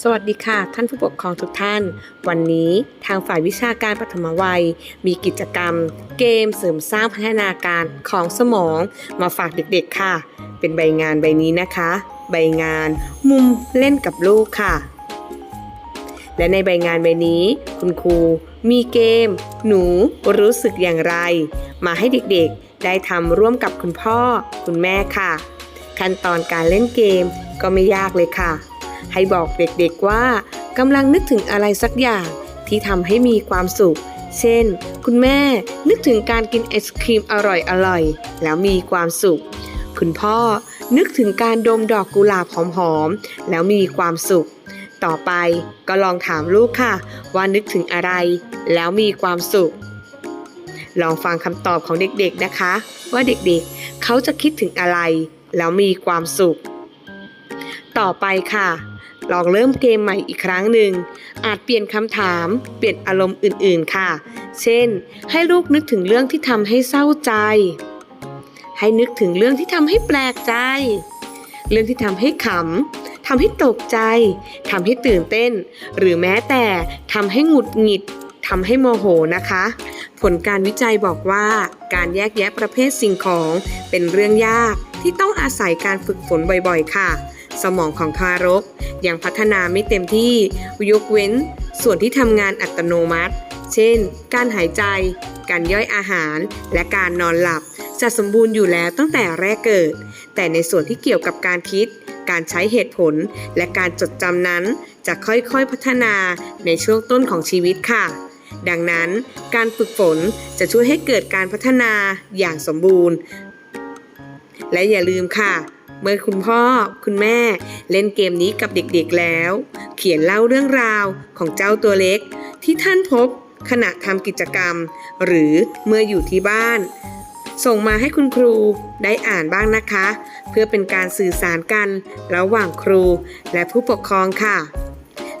สวัสดีค่ะ ท่านผู้ปกครองทุกท่าน วันนี้ทางฝ่ายวิชาการปฐมวัย มีกิจกรรม เกมเสริมสร้างพัฒนาการของสมองมาฝากเด็กๆค่ะ เป็นใบงานใบนี้นะคะ ใบงานมุมเล่นกับลูกค่ะ และในใบงานใบนี้ คุณครูมีเกม หนูรู้สึกอย่างไร มาให้เด็กๆ ได้ทำร่วมกับคุณพ่อ คุณแม่ค่ะ ขั้นตอนการเล่นเกมก็ไม่ยากเลยค่ะ ให้บอกเด็กๆว่ากำลังนึกถึงอะไรสักอย่างที่ทำให้มีความสุข เช่น คุณแม่นึกถึงการกินไอศครีมอร่อยๆ แล้วมีความสุข คุณพ่อนึกถึงการดมดอกกุหลาบหอมๆ แล้วมีความสุข ต่อไปก็ลองถามลูกค่ะ ว่านึกถึงอะไร แล้วมีความสุข ลองฟังคำตอบของเด็กๆนะคะ ว่าเด็กๆ เขาจะคิดถึงอะไร แล้วมีความสุข ต่อไปค่ะ ลองเริ่มเกมใหม่อีกครั้งหนึ่ง อาจเปลี่ยนคำถาม เปลี่ยนอารมณ์อื่นๆค่ะ เช่น ให้ลูกนึกถึงเรื่องที่ทำให้เศร้าใจ ให้นึกถึงเรื่องที่ทำให้แปลกใจ เรื่องที่ทำให้ขำทำให้ตกใจทำให้ตื่นเต้น หรือแม้แต่ทำให้หงุดหงิดทำให้โมโหนะคะ ผลการวิจัยบอกว่า การแยกแยะประเภทสิ่งของเป็นเรื่องยาก ที่ต้องอาศัยการฝึกฝนบ่อยๆ ค่ะ สมองของทารกยังพัฒนาไม่เต็มที่ยกเว้น ส่วนที่ทำงานอัตโนมัติ เช่น การหายใจ การย่อยอาหาร และการนอนหลับจะสมบูรณ์อยู่แล้วตั้งแต่แรกเกิด แต่ในส่วนที่เกี่ยวกับการคิด การใช้เหตุผล และการจดจำนั้น จะค่อยๆพัฒนาในช่วงต้นของชีวิตค่ะ ดังนั้น การฝึกฝนจะช่วยให้เกิดการพัฒนาอย่างสมบูรณ์ และอย่าลืมค่ะ เมื่อคุณพ่อคุณแม่เล่นเกมนี้กับเด็กๆแล้ว เขียนเล่าเรื่องราวของเจ้าตัวเล็ก ที่ท่านพบขณะทำกิจกรรม หรือเมื่ออยู่ที่บ้าน ส่งมาให้คุณครูได้อ่านบ้างนะคะ เพื่อเป็นการสื่อสารกันระหว่างครูและผู้ปกครองค่ะ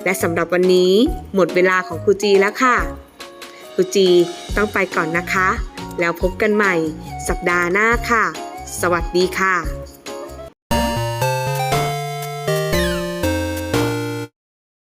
และสำหรับวันนี้หมดเวลาของครูจีแล้วค่ะครูจีต้องไปก่อนนะคะ แล้วพบกันใหม่สัปดาห์หน้าค่ะ สวัสดีค่ะ